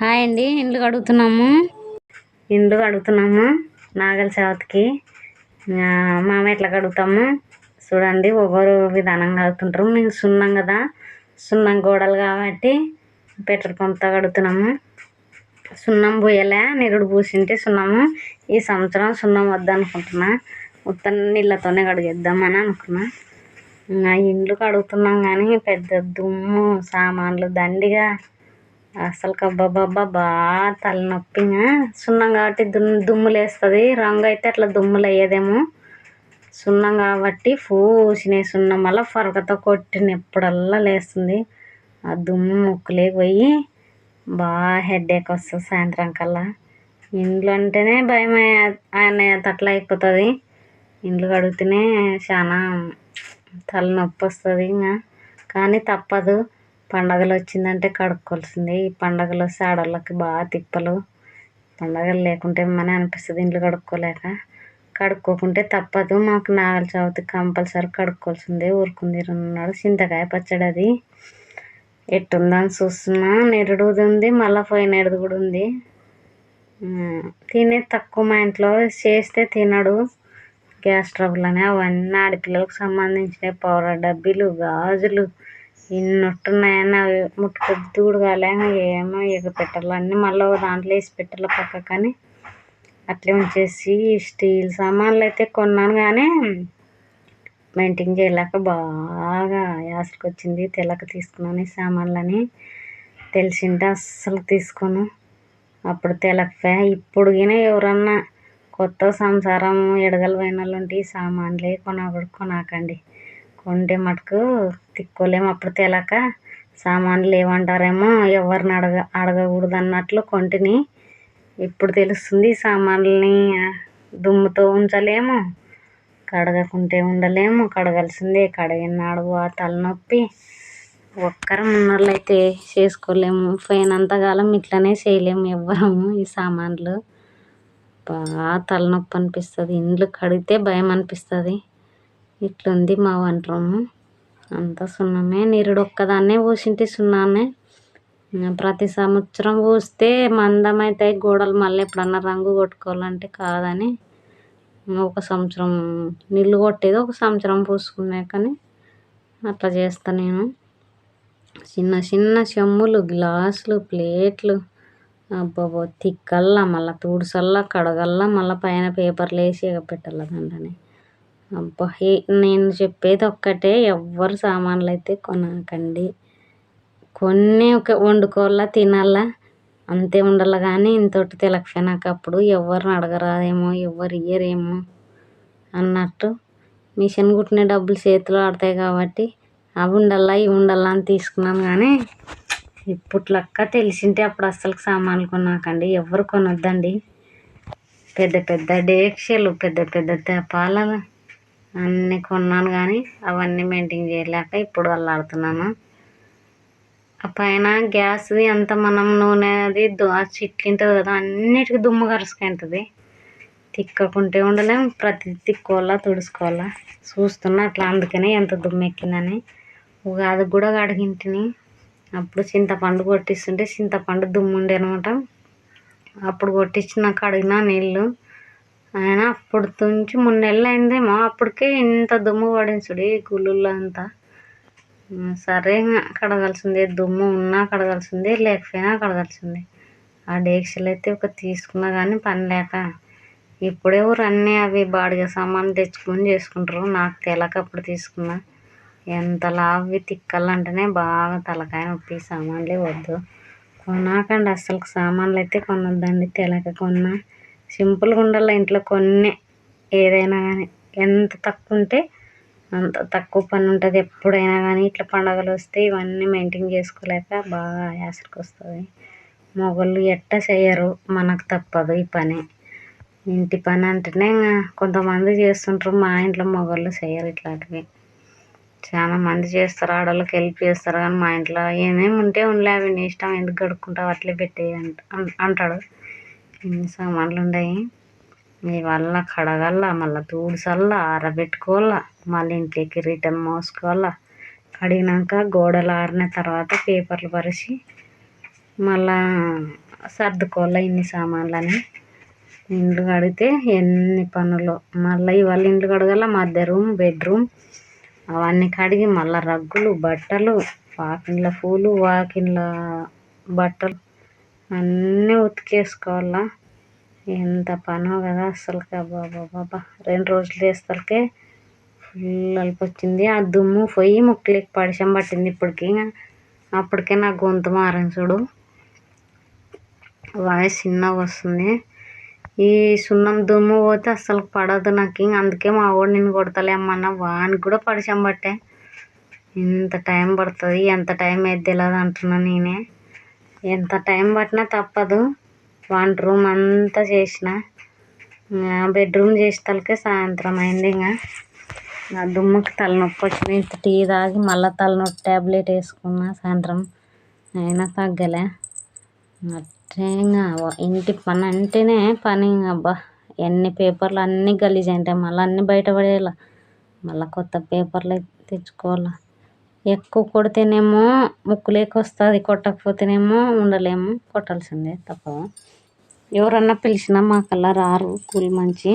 Hi అండి ఇండ్లు కడుగుతున్నాము ఇండ్లు కడుగుతున్నాము నాగల చవితికి ఆ, మేము ఎట్లా కడుగుతాము చూడండి ఒకరు విధానం కడుగుతుంటారు మేము సున్నం కదా సున్నం గోడలు కాబట్టి పెట్రోల్ పంప్తో కడుగుతున్నాము సున్నం పోయలే నిరుడు పూసింటే సున్నము. ఈ సంవత్సరం సున్నం వద్దనుకుంటున్నా. మొత్తం నీళ్ళతోనే కడిగేద్దామని అనుకున్నా. ఇంకా ఇండ్లు కడుగుతున్నాం కానీ పెద్ద దుమ్ము సామాన్లు దండిగా అసలు కబ్బబ్బబ్బా బాగా తలనొప్పిగా సున్నం కాబట్టి దుమ్ దుమ్ము లేస్తుంది రంగు అయితే అట్లా దుమ్ములు అయ్యేదేమో సున్నం కాబట్టి పూసినాయి సున్నం. ఫరగతో ఫరకతో కొట్టినప్పుడల్లా లేస్తుంది. ఆ దుమ్ము ముక్కులేకి పోయి బాగా హెడేక్ వస్తుంది సాయంత్రం కల్లా. ఇండ్లు అంటేనే భయం అనేటట్లు అయిపోతుంది. ఇండ్లు కడిగితేనే చాలా తలనొప్పి వస్తుంది ఇంకా. కానీ తప్పదు. పండగలు వచ్చిందంటే కడుక్కోవాల్సిందే. ఈ పండగలు వస్తే ఆడవాళ్ళకి బాగా తిప్పలు. పండగలు లేకుంటే ఏమని అనిపిస్తుంది ఇండ్లు కడుక్కోలేక? కడుక్కోకుంటే తప్పదు. మాకు నాగల చవితి కంపల్సరీ కడుక్కోవాల్సిందే. ఊరుకుంది ఉన్నాడు చింతకాయ పచ్చడి అది. ఎట్టుందని చూస్తున్నా. నెరుడుది ఉంది. మళ్ళీ పోయినది కూడా ఉంది. తినే తినేది తక్కువ మా ఇంట్లో చేస్తే తినడు. గ్యాస్ ట్రబుల్ అని అవన్నీ ఆడపిల్లలకు సంబంధించిన పౌడర్ డబ్బీలు గాజులు ఇన్నట్టున్నాయని అవి ముట్టుకొద్దు కూడా ఏమో ఇక పెట్టలు. అన్నీ మళ్ళీ దాంట్లో వేసి పెట్టలు పక్క కానీ. అట్లే ఉంచేసి స్టీల్ సామాన్లు అయితే కొన్నాను కానీ మెయింటైన్ చేయలేక బాగా యాసలకు వచ్చింది. తెలక తీసుకున్నాను ఈ సామాన్లని. తెలిసింటే అస్సలు తీసుకోను. అప్పుడు తెలకపోయా ఇప్పుడు ఎవరన్నా కొత్త సంసారం ఎడగలు పోయిన వాళ్ళు ఉంటే ఈ సామాన్లే కొనకూడదు కొనకండి. కొంటే మటుకు తిక్కోలేము. అప్పుడు తెలక సామాన్లు లేవంటారేమో ఎవరిని అడగ అడగకూడదు అన్నట్లు కొంటిని ఇప్పుడు తెలుస్తుంది సామాన్లని దుమ్ముతో ఉంచలేము కడగకుంటే ఉండలేము కడగాల్సిందే. కడిగినాడు ఆ తలనొప్పి. ఒక్కరం ఉన్నోళ్ళు అయితే చేసుకోలేము పోయినంతకాలం ఇట్లనే చేయలేము ఎవ్వరము ఈ సామాన్లు. బాగా తలనొప్పి అనిపిస్తుంది. ఇండ్లు కడిగితే భయం అనిపిస్తుంది. ఇట్లుంది మా వంట రూము. అంతా సున్నమే. నిరుడు ఒక్కదాన్నే పోసింటి సున్నానే ప్రతి సంవత్సరం పూస్తే మందమైతే గోడలు మళ్ళీ ఎప్పుడన్నా రంగు కొట్టుకోవాలంటే కాదని ఒక సంవత్సరం నీళ్ళు కొట్టేది ఒక సంవత్సరం పూసుకున్నా కానీ అట్లా చేస్తా నేను. చిన్న చిన్న చెమ్ములు గ్లాసులు ప్లేట్లు. అబ్బాబో తిక్కల్లా మళ్ళీ తుడుసల్లా కడగల్లా మళ్ళీ పైన పేపర్లు వేసి ఎగపెట్టాల దాంట్లోనే అబ్బా నేను చెప్పేది ఒక్కటే ఎవ్వరు సామాన్లు అయితే కొనకండి. కొన్ని ఒక వండుకోవాలా తినాలా? అంతే ఉండాలి కానీ ఇంతటి తెలకపోయినాక అప్పుడు ఎవరిని అడగరాదేమో ఎవరు ఇయ్యరేమో అన్నట్టు. మిషన్ కుట్టిన డబ్బులు చేతిలో ఆడతాయి కాబట్టి అవి ఉండాలా ఇవి ఉండాలా అని తీసుకున్నాను కానీ ఇప్పట్లక్క తెలిసింటే అప్పుడు అస్సలు సామాన్లు కొన్నాకండి ఎవరు కొనొద్దండి. పెద్ద పెద్ద డేక్షలు పెద్ద పెద్ద తెపాలలు. అన్నీ కొన్నాను కానీ అవన్నీ మెయింటైన్ చేయలేక ఇప్పుడు అల్లాడుతున్నాను. ఆ పైన గ్యాస్ది అంత మనం నూనె అది చిట్లింటుంది కదా అన్నిటికీ దుమ్ము కరుసుకుంటుంది. తిక్కకుంటే ఉండలేం ప్రతి తిక్కోవాలా తుడుచుకోవాలా. చూస్తున్నా అట్లా అందుకనే ఎంత దుమ్ము ఎక్కిందని. ఉగాది కూడా కడిగింటిని. అప్పుడు చింతపండు కొట్టిస్తుంటే చింతపండు దుమ్ము ఉండే అనమాట అప్పుడు కొట్టించిన అడిగిన నీళ్ళు. ఆయన అప్పుడు నుంచి మూడు నెలలు అయిందేమో. అప్పటికే ఇంత దుమ్ము పడింది చూడు అంతా. సరే కడగాల్సిందే. దుమ్ము ఉన్నా కడగాల్సిందే లేకపోయినా కడగాల్సిందే. ఆ డేక్షలు అయితే ఒక తీసుకున్నా కానీ పని లేక ఇప్పుడెవరు అన్నీ అవి బాడిగ సామాన్లు తెచ్చుకొని చేసుకుంటారు. నాకు తెలక అప్పుడు తీసుకున్నా. ఎంత లావి తిక్కాలంటేనే బాగా తలకాయ నొప్పి సామాన్లే వద్దు. కొనాకండి అస్సలు సామాన్లు అయితే కొనొద్దండి. తెలక కొన్నా. సింపుల్గా ఉండాలి ఇంట్లో కొన్ని ఏదైనా కానీ ఎంత తక్కువ ఉంటే అంత తక్కువ పని ఉంటుంది ఎప్పుడైనా కానీ ఇట్లా పండగలు వస్తే ఇవన్నీ మెయింటైన్ చేసుకోలేక బాగా యాసరికి వస్తుంది మొగళ్ళు ఎట్ట చేయరు మనకు తప్పదు ఈ పని. ఇంటి పని అంటేనే ఇంకా కొంతమంది చేస్తుంటారు మా ఇంట్లో మొగళ్ళు చేయరు ఇట్లాంటివి. చాలా మంది చేస్తారు ఆడవాళ్ళకి హెల్ప్ చేస్తారు కానీ మా ఇంట్లో ఏమేమి ఉంటే ఉండలే అవి నీ ఇష్టం ఎందుకు గడుక్కుంటావు అట్లే పెట్టేయి అంట అంటాడు. ఇన్ని సామాన్లు ఉన్నాయి మీ వల్ల కడగల్లా మళ్ళీ తూడ్చల్లా ఆరబెట్టుకోవాల మళ్ళీ ఇంట్లోకి రిటర్న్ మోసుకోవాలా కడిగినాక గోడలు ఆరిన తర్వాత పేపర్లు పరిచి మళ్ళా సర్దుకోవాలి ఇన్ని సామాన్లని. ఇండ్లు కడిగితే ఎన్ని పనులు. మళ్ళీ ఇవాళ ఇండ్లు కడగల మధ్య రూమ్ బెడ్రూమ్. అవన్నీ కడిగి మళ్ళీ రగ్గులు బట్టలు వాకిన్ల పూలు వాకిన్ల బట్టలు. అన్నీ ఉతికేసుకోవాలా. ఎంత పనో కదా అసలు బాబా రెండు రోజులు చేస్తాకే ఫుల్ అలిపొచ్చింది. ఆ దుమ్ము పోయి ముక్కులకి పడిశం పట్టింది ఇప్పటికి. అప్పటికే నా గొంతు మారింది చూడు. వాయిస్ చిన్నగా వస్తుంది. ఈ సున్నం దుమ్ము పోతే అస్సలు పడదు నాకు. ఇంక అందుకే మా వాడు నేను కొడతలేమన్న వానికి కూడా పడిశం పట్టే. ఇంత టైం పడుతుంది. ఎంత టైం అయితే తెలియదు అంటున్నా నేనే. ఎంత టైం పట్టినా తప్పదు. వంట రూమ్ అంతా చేసిన. బెడ్రూమ్ చేసేతలకే సాయంత్రం అయింది ఇంకా నా దుమ్ముకి తలనొప్పి వచ్చింది. ఇంత టీ తాగి మళ్ళీ తలనొప్పి ట్యాబ్లెట్ వేసుకున్నా సాయంత్రం అయినా తగ్గలే. అట్టే ఇంకా ఇంటి పని అంటేనే పని అబ్బా. ఎన్ని పేపర్లు అన్నీ గలీజ్ ఉంటాయి మళ్ళీ అన్నీ బయట పడేయాల మళ్ళీ కొత్త పేపర్లు తెచ్చుకోవాలా. ఎక్కువ కొడితేనేమో ముక్కులేకి వస్తుంది కొట్టకపోతేనేమో ఉండలేము. కొట్టాల్సిందే తప్పదు. ఎవరన్నా పిలిచినా మా కల్లా రారు కూలి మంచి.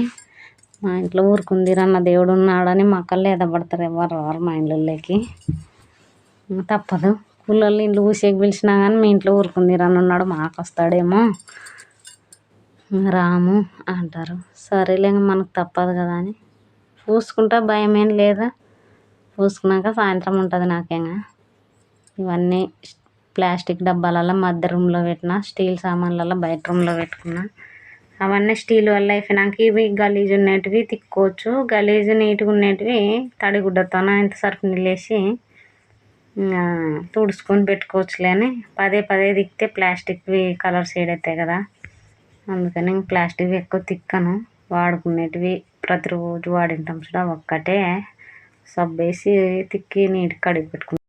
మా ఇంట్లో ఊరుకుందిరన్న దేవుడు ఉన్నాడని మా కల్లా ఎదపడతారు ఎవరు రారు మా ఇళ్ళలోకి తప్పదు. కూలోళ్ళు ఇంట్లో ఊసేకి పిలిచినా కానీ మీ ఇంట్లో ఊరుకుందిరన్న ఉన్నాడు మాకు వస్తాడేమో రాము అంటారు. సరేలే మనకు తప్పదు కదా అని. పూసుకుంటా భయం ఏం లేదా? పూసుకున్నాక సాయంత్రం ఉంటుంది నాకేగా. ఇవన్నీ ప్లాస్టిక్ డబ్బాలలో మధ్య రూమ్లో పెట్టిన స్టీల్ సామాన్లలో బయట రూమ్లో పెట్టుకున్నా. అవన్నీ స్టీల్ వల్ల అయిపోయినాక ఇవి గలీజ్ ఉన్నటివి తిక్కోవచ్చు. గలీజ్ నీట్గా ఉన్నటివి తడిగుడ్డతో ఇంత సరుకు నీళ్ళు ఇంకా తుడుచుకొని పెట్టుకోవచ్చులే అని పదే పదే తిక్కితే ప్లాస్టిక్వి కలర్స్ షేడ్ అవుతాయి కదా. అందుకని ప్లాస్టిక్వి ఎక్కువ తిక్కను. వాడుకునేటివి ప్రతిరోజు వాడింటాం చూడ ఒక్కటే. సబ్బేసి తిక్కి నీట్గా కడిగి పెట్టుకుంటాం